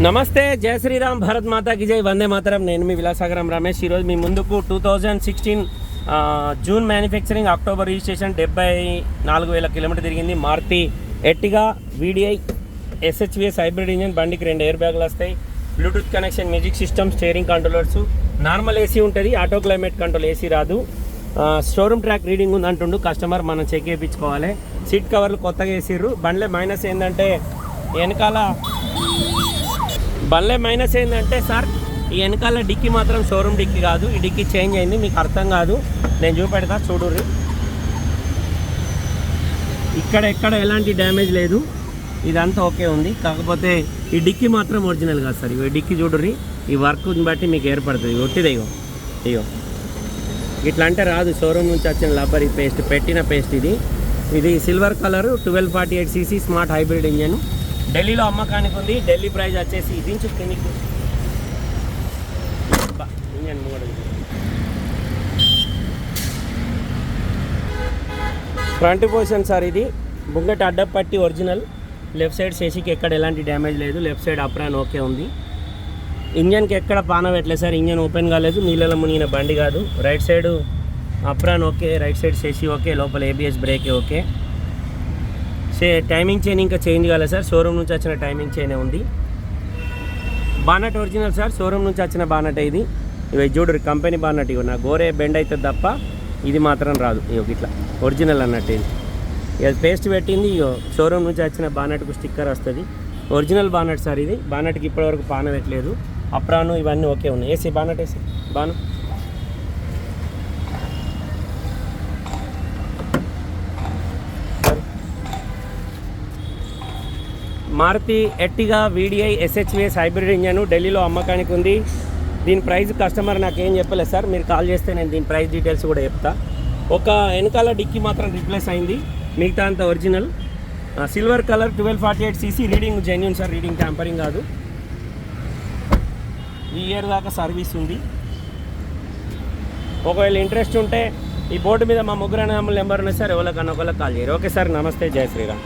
నమస్తే జయ శ్రీరామ్ భారత్ మాతాకి జై. వందే మాతరం. నేను మీ విలాసాగరం రమేష్. ఈరోజు మీ ముందుకు two thousand sixteen June manufacturing October registration డెబ్బై నాలుగు వేల కిలోమీటర్ తిరిగింది. Maruti Ertiga VDI SHVS hybrid engine బండికి రెండు ఎయిర్ బ్యాగులు వస్తాయి. Bluetooth connection music system steering controllers normal AC ఉంటుంది ఆటో క్లైమేట్ కంట్రోల్ ఏసీ రాదు. షోరూమ్ ట్రాక్ రీడింగ్ ఉంది అంటుండు కస్టమర్ మనం చెక్ చేయించుకోవాలి. సీట్ కవర్లు కొత్తగా వేసిర్రు. బండ్లే మైనస్ ఏంటంటే వెనకాల బండ్లే మైనస్ ఏంటంటే సార్ ఈ వెనకాల డిక్కీ మాత్రం షోరూమ్ డిక్కీ కాదు ఈ డిక్కీ చేంజ్ అయింది మీకు అర్థం కాదు. నేను చూపెడతా చూడుర్రి. ఇక్కడ ఎక్కడ ఎలాంటి డ్యామేజ్ లేదు. ఇదంతా ఓకే ఉంది. కాకపోతే ఈ డిక్కీ మాత్రం ఒరిజినల్ కాదు సార్. ఇవి డిక్కీ చూడుర్రి ఈ వర్క్ని బట్టి మీకు ఏర్పడుతుంది. ఒట్టిది ఇగో. ఇగో. ఇట్లా అంటే రాదు షోరూమ్ నుంచి వచ్చిన లబ్బర్ పేస్ట్ పెట్టిన పేస్ట్ ఇది. ఇది silver colour twelve forty eight CC smart hybrid engine ఢిల్లీలో అమ్మకానికి ఉంది. ఢిల్లీ ప్రైజ్ వచ్చేసి ఇది కిందికి. ఇంజన్ మూడు ఫ్రంట్ పొజిషన్ సార్ ఇది. బుంగట్ అడ్డపట్టి ఒరిజినల్. లెఫ్ట్ సైడ్ శశికి ఎక్కడ ఎలాంటి డ్యామేజ్ లేదు. లెఫ్ట్ సైడ్ అప్రాన్ ఓకే ఉంది. ఇంజన్కి ఎక్కడ పాన సార్. ఇంజన్ ఓపెన్ కాలేదు. నీళ్ళలో మునిగిన బండి కాదు. Right side apron okay. Right side Shashi okay. లోపల ABS brake okay. Timing chain ఇంకా చేంజ్ కాలేదు సార్. షోరూమ్ నుంచి వచ్చిన టైమింగ్ చైనే ఉంది. Bonnet original sir. షోరూమ్ నుంచి వచ్చిన బానట్ ఇది. ఇవి చూడరు కంపెనీ బానట్ ఇవి. నా గోరే బెండ్ అవుతుంది తప్ప ఇది మాత్రం రాదు. ఇవి ఇట్లా ఒరిజినల్ అన్నట్టు ఇది. ఇక పేస్ట్ పెట్టింది ఇగో షోరూమ్ నుంచి వచ్చిన బానట్కు స్టిక్కర్ వస్తుంది. ఒరిజినల్ బానట్ సార్ ఇది. బానట్కి ఇప్పటివరకు పాన పెట్టలేదు అప్రాను ఇవన్నీ ఓకే ఉన్నాయి. AC bonnet AC Banu? Maruti Ertiga VDI SHVS hybrid engine ఢిల్లీలో అమ్మకానికి ఉంది. దీని ప్రైస్ కస్టమర్ నాకేం చెప్పలేదు సార్. మీరు కాల్ చేస్తే నేను దీని ప్రైస్ డీటెయిల్స్ కూడా చెప్తా. ఒక వెనకాల డిక్కీ మాత్రం రీప్లేస్ అయింది. మిగతా అంత original. Silver colour twelve forty eight CC reading genuine sir. Reading tampering కాదు. ఈ ఇయర్ దాకా సర్వీస్ ఉంది. ఒకవేళ ఇంట్రెస్ట్ ఉంటే ఈ బోర్డు మీద మా ముగ్గురు నెంబర్ ఉన్నాయి సార్. ఎవరికన్నా ఒకళ్ళకి కాల్ చేయరు. Okay sir. నమస్తే. జయ శ్రీరామ్.